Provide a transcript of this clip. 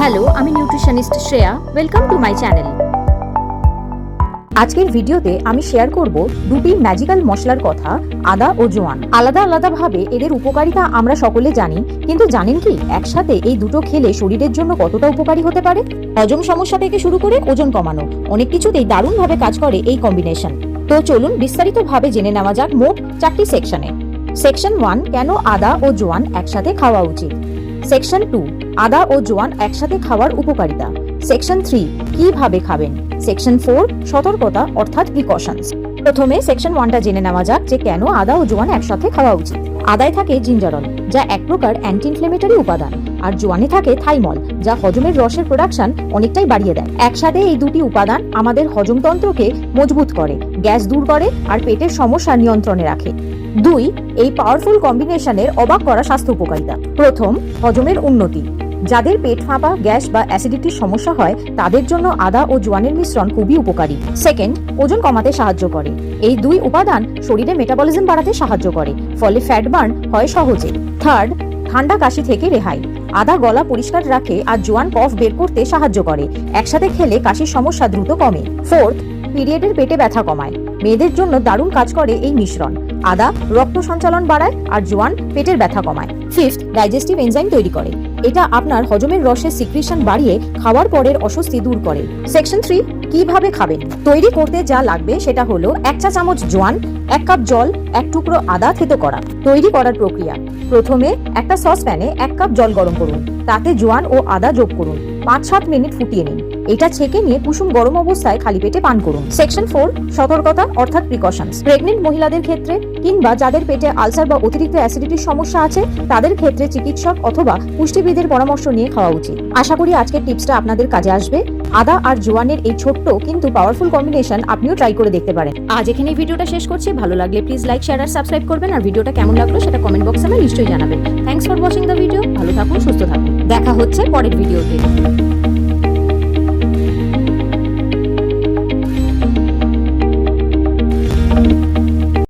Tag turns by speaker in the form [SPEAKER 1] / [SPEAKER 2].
[SPEAKER 1] Hello, আমি nutritionist Shreya. Welcome to my channel
[SPEAKER 2] আজকের ভিডিওতে আমি শেয়ার করব দুটি ম্যাজিক্যাল মশলার কথা, আদা ও জোয়ান। আলাদা আলাদাভাবে এদের উপকারিতা আমরা সকলে জানি, কিন্তু জানেন কি, একসাথে এই দুটো খেলে শরীরের জন্য কতটা উপকারী হতে পারে? হজম সমস্যা থেকে শুরু করে ওজন কমানো, অনেক কিছুতেই দারুণভাবে কাজ করে এই কম্বিনেশন তো চলুন বিস্তারিতভাবে জেনে নেওয়া যাক মোট চারটি সেকশনে সেকশন ওয়ান কেন আদা ও জোয়ান একসাথে খাওয়া উচিত? সেকশন টু আদা ও জোয়ান একসাথে খাওয়ার উপকারিতা। সেকশন থ্রি কীভাবে খাবেন? সেকশন ফোর সতর্কতা, অর্থাৎ প্রিকশনস প্রথমে সেকশন ওয়ানটা জেনে নেওয়া যাক যে কেন আদা ও জোয়ান একসাথে খাওয়া উচিত। আদায় থাকে জিঞ্জারল, যা এক প্রকার অ্যান্টি ইনফ্লেমেটরি উপাদান, আর জোয়ানে থাকে থাইমল, যা হজমের রসের প্রোডাকশন অনেকটাই বাড়িয়ে দেয়। একসাথে এই দুটি উপাদান আমাদের হজমতন্ত্রকে মজবুত করে, গ্যাস দূর করে, আর পেটের সমস্যা নিয়ন্ত্রণে রাখে। দুই, এই পাওয়ারফুল কম্বিনেশনের অবাক করা স্বাস্থ্য উপকারিতা। প্রথম, হজমের উন্নতি। যাদের পেট ফাঁপা, গ্যাস বা অ্যাসিডিটির সমস্যা হয়, তাদের জন্য আদা ও জোয়ানের মিশ্রণ খুবই উপকারী। সেকেন্ড ওজন কমাতে সাহায্য করে। এই দুই উপাদান শরীরে মেটাবলিজম বাড়াতে সাহায্য করে, ফলে ফ্যাট বার্ন হয় সহজে। থার্ড ঠান্ডা কাশি থেকে রেহাই। আদা গলা পরিষ্কার রাখে আর জোয়ান কফ বের করতে সাহায্য করে। একসাথে খেলে কাশির সমস্যা দ্রুত কমে। ফোর্থ পিরিয়ডের পেটে ব্যথা কমায়। মেয়েদের জন্য দারুণ কাজ করে এই মিশ্রণ। আদা রক্ত সঞ্চালন বাড়ায় আর জোয়ান পেটের ব্যথা কমায়। ফিফথ ডাইজেস্টিভ এনজাইম তৈরি করে। এটা আপনার হজমের রসের সিক্রিশন বাড়িয়ে খাওয়ার পরের অস্বস্তি দূর করে। সেকশন থ্রি কীভাবে খাবেন? তৈরি করতে যা লাগবে সেটা হলো এক চা চামচ জোয়ান, এক কাপ জল, এক টুকরো আদা থেতো করা। তৈরি করার প্রক্রিয়া। প্রথমে একটা সস প্যানে এক কাপ জল গরম করুন। তাতে জোয়ান ও আদা যোগ করুন। পাঁচ সাত মিনিট ফুটিয়ে নিন। এটা ছেঁকে নিয়ে কুসুম গরম অবস্থায় খালি পেটে পান করুন। সেকশন ফোর সতর্কতা অর্থাৎ প্রিকশনস প্রেগনেন্ট মহিলাদের ক্ষেত্রে কিংবা যাদের পেটে আলসার বা অতিরিক্ত অ্যাসিডিটির সমস্যা আছে, তাদের ক্ষেত্রে চিকিৎসক অথবা পুষ্টিবিদের পরামর্শ নিয়ে খাওয়া উচিত। আশা করি আজকের টিপসটা আপনাদের কাজে আসবে। আদা আর জোয়ানের এই ছোট্ট কিন্তু পাওয়ারফুল কম্বিনেশন আপনিও ট্রাই করে দেখতে পারেন।
[SPEAKER 1] আজ এখানে ভিডিওটা শেষ করছি। ভালো লাগলে প্লিজ লাইক শেয়ার আর সাবস্ক্রাইব করবেন। আর ভিডিওটা কেমন লাগল সেটা কমেন্ট বক্সে নিশ্চয়ই জানাবেন। Thanks for watching the video ভালো থাকুন, সুস্থ থাকুন। দেখা হচ্ছে পরের ভিডিওতে